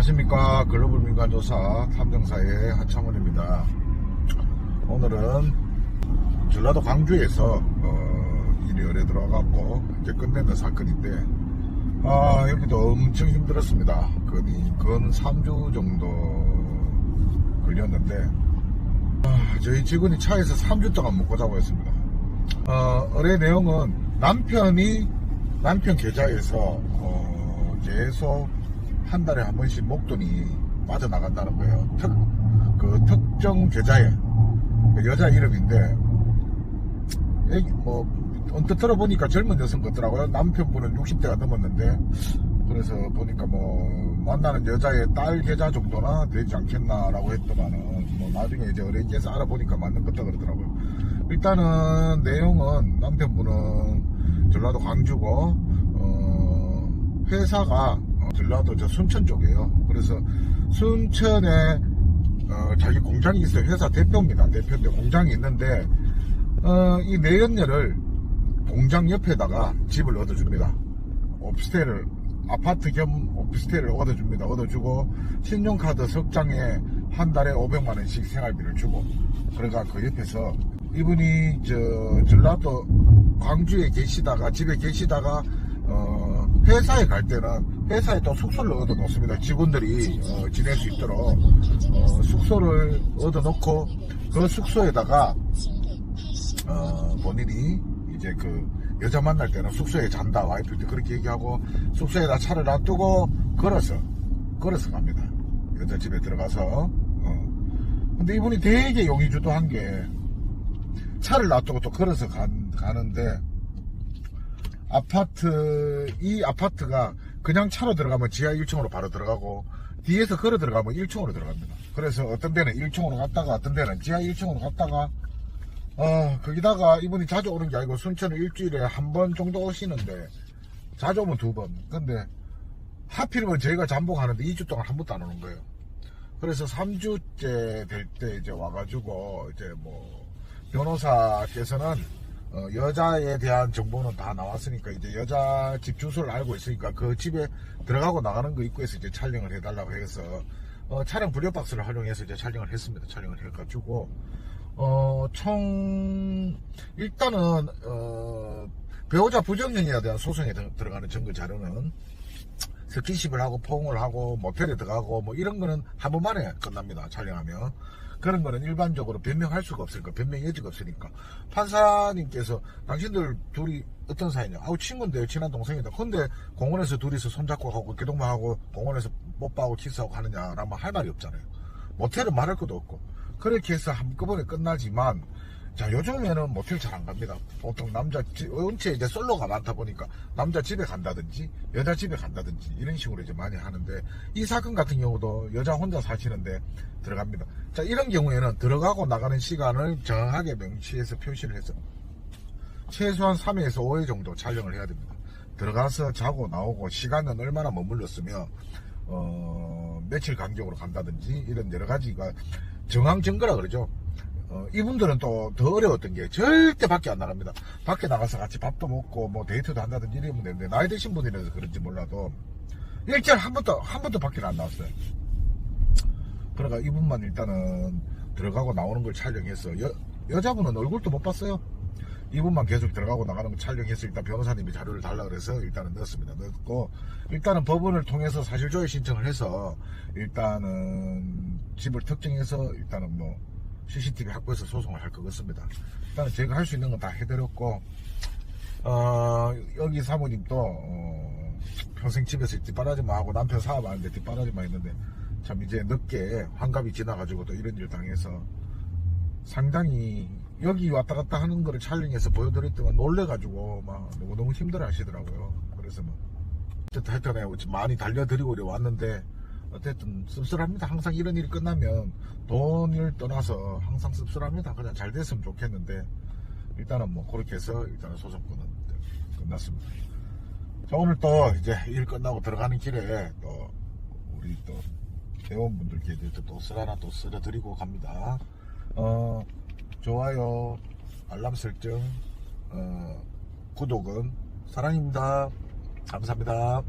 안녕하십니까. 글로벌 민간조사 탐정사의 하창원입니다. 오늘은 전라도 광주에서 어, 일이 열에 들어가고 이제 끝내는 사건인데 아 여기도 엄청 힘들었습니다. 거의 근 3주 정도 걸렸는데 아, 저희 직원이 차에서 3주 동안 먹고 자고 있습니다. 어, 의뢰 내용은 남편이 남편 계좌에서 어, 계속 한 달에 한 번씩 목돈이 빠져나간다는 거예요. 특, 그 특정 계좌에 그 여자 이름인데 뭐 언뜻 들어보니까 젊은 여성 같더라고요. 남편분은 60대가 넘었는데 그래서 보니까 뭐 만나는 여자의 딸 계좌 정도나 되지 않겠나라고 했더만은 뭐 나중에 이제 어린이에서 알아보니까 맞는 것다 그러더라고요. 일단은 내용은 남편분은 전라도 광주고 어, 회사가 어, 전라도 저 순천 쪽이에요. 그래서 순천에 어, 자기 공장이 있어요. 회사 대표입니다. 대표인데 공장이 있는데 어, 이 내연녀를 공장 옆에다가 집을 얻어줍니다. 오피스텔을 아파트 겸 오피스텔을 얻어줍니다. 얻어주고 신용카드 석 장에 한 달에 500만 원씩 생활비를 주고 그러니까 그 옆에서 이분이 저 전라도 광주에 계시다가 집에 계시다가 어, 회사에 갈 때는 회사에 또 숙소를 얻어 놓습니다. 직원들이 어, 지낼 수 있도록 어, 숙소를 얻어 놓고 그 숙소에다가 어, 본인이 이제 그 여자 만날 때는 숙소에 잔다 와이프한테 그렇게 얘기하고 숙소에다 차를 놔두고 걸어서 걸어서 갑니다. 여자 집에 들어가서 어. 근데 이분이 되게 용의주도한 게 차를 놔두고 또 걸어서 간- 가는데 아파트 이 아파트가 그냥 차로 들어가면 지하 1층으로 바로 들어가고 뒤에서 걸어 들어가면 1층으로 들어갑니다. 그래서 어떤 데는 1층으로 갔다가 어떤 데는 지하 1층으로 갔다가 어, 거기다가 이분이 자주 오는 게 아니고 순천을 일주일에 한 번 정도 오시는데 자주 오면 두 번. 근데 하필이면 저희가 잠복하는데 2주 동안 한 번도 안 오는 거예요. 그래서 3주째 될 때 이제 와가지고 이제 뭐 변호사께서는 어, 여자에 대한 정보는 다 나왔으니까 이제 여자 집 주소를 알고 있으니까 그 집에 들어가고 나가는 거 입구에서 이제 촬영을 해달라고 해서 어, 촬영 블랙박스를 활용해서 이제 촬영을 했습니다. 촬영을 해가지고 어, 총, 일단은, 어, 배우자 부정행위에 대한 소송에 들- 들어가는 증거 자료는 스킨십을 하고 포옹을 하고 모텔에 들어가고 뭐 이런 거는 한 번만에 끝납니다. 촬영하면. 그런 거는 일반적으로 변명할 수가 없으니까, 변명 여지가 없으니까. 판사님께서 당신들 둘이 어떤 사이냐? 아우, 친구인데요. 친한 동생이다. 근데 공원에서 둘이서 손잡고 하고, 기동만 하고, 공원에서 뽀뽀하고 키스하고 하느냐라면 할 말이 없잖아요. 모텔은 말할 것도 없고. 그렇게 해서 한꺼번에 끝나지만, 자, 요즘에는 모텔 잘 안 갑니다. 보통 남자, 집- 원체 이제 솔로가 많다 보니까 남자 집에 간다든지, 여자 집에 간다든지, 이런 식으로 이제 많이 하는데, 이 사건 같은 경우도 여자 혼자 사시는데 들어갑니다. 자, 이런 경우에는 들어가고 나가는 시간을 정확하게 명시해서 표시를 해서 최소한 3회에서 5회 정도 촬영을 해야 됩니다. 들어가서 자고 나오고 시간은 얼마나 머물렀으며 어, 며칠 간격으로 간다든지 이런 여러 가지가 정황 증거라 그러죠. 어, 이분들은 또 더 어려웠던 게 절대 밖에 안 나갑니다. 밖에 나가서 같이 밥도 먹고 뭐 데이트도 한다든지 이러면 되는데 나이 드신 분이라서 그런지 몰라도 일주일에 한 번도 한 번도 밖에 안 나왔어요. 그러니까 이분만 일단은 들어가고 나오는 걸 촬영해서 여, 여자분은 얼굴도 못 봤어요. 이분만 계속 들어가고 나가는 거 촬영해서 일단 변호사님이 자료를 달라 그래서 일단은 넣었습니다. 넣었고 일단은 법원을 통해서 사실조회 신청을 해서 일단은 집을 특정해서 일단은 뭐 CCTV 확보해서 소송을 할 것 같습니다. 일단은 제가 할 수 있는 건 다 해드렸고 어, 여기 사모님도 어, 평생 집에서 뒷바라지만 하고 남편 사업하는데 뒷바라지만 했는데 참 이제 늦게 환갑이 지나가지고 또 이런 일 당해서 상당히 여기 왔다 갔다 하는 거를 촬영해서 보여드렸더니 놀래가지고 막 너무너무 힘들어 하시더라고요. 그래서 뭐 어쨌든 하여튼 많이 달려드리고 왔는데 어쨌든 씁쓸합니다. 항상 이런 일이 끝나면 돈을 떠나서 항상 씁쓸합니다. 그냥 잘 됐으면 좋겠는데 일단은 뭐 그렇게 해서 일단은 소송권은 끝났습니다. 자 오늘 또 이제 일 끝나고 들어가는 길에 또 우리 또 회원분들께 이제 또쓸 하나 또 쓸어드리고 갑니다. 어 좋아요, 알람 설정, 어 구독은 사랑입니다. 감사합니다.